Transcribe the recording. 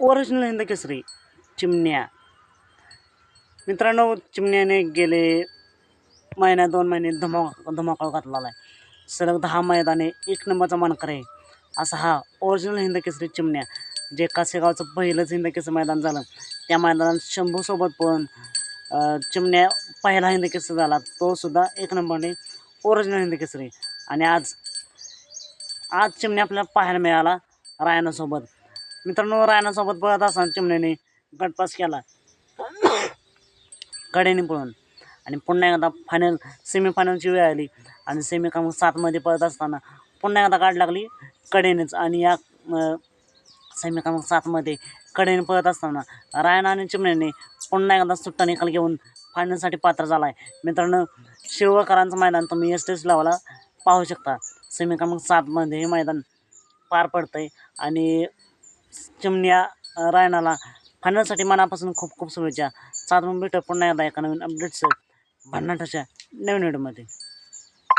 Original Hind Kesari चिमण्या. मित्रांनो चिमण्याने गेले महिन्या दोन महिने धमाका धमाका घातलेला आहे. सलग दहा मैदाने एक नंबरचा मानकर आहे. असा हा ओरिजिनल हिंद केसरी चिमण्या. जे कासेगावचं पहिलंच हिंद केसरी मैदान झालं. त्या मैदानात शंभूसोबत पण चिमण्या पहिला हिंद केसरी झाला. तोसुद्धा एक नंबरने ओरिजिनल हिंद केसरी. आणि आज आज चिमण्या आपल्याला पाहायला मिळाला रायनासोबत. मित्रांनो रायनासोबत पळत असताना चिमण्याने गटपास केला. कडेने पळून. आणि पुन्हा एकदा फायनल सेमीफायनलची वेळ आली. आणि सेमी क्रमांक सातमध्ये पळत असताना पुन्हा एकदा गाठ लागली कडेनेच. आणि या सेमी क्रमांक सातमध्ये कडेने पळत असताना रायना आणि चिमण्याने पुन्हा एकदा सुट्टा निकाल घेऊन फायनलसाठी पात्र झाला आहे मित्रांनो शिवकरांचं मैदान तुम्ही एस टी एस लावाला पाहू शकता. सेमी क्रमांक सातमध्ये हे मैदान पार पडतं आहे आणि चिमण्या रायनाला. फायनलसाठी मनापासून खूप खूप शुभेच्छा. सात भेटू पुन्हा एकदा एका नवीन अपडेट्स भन्नाटाच्या नवीन व्हिडिओमध्ये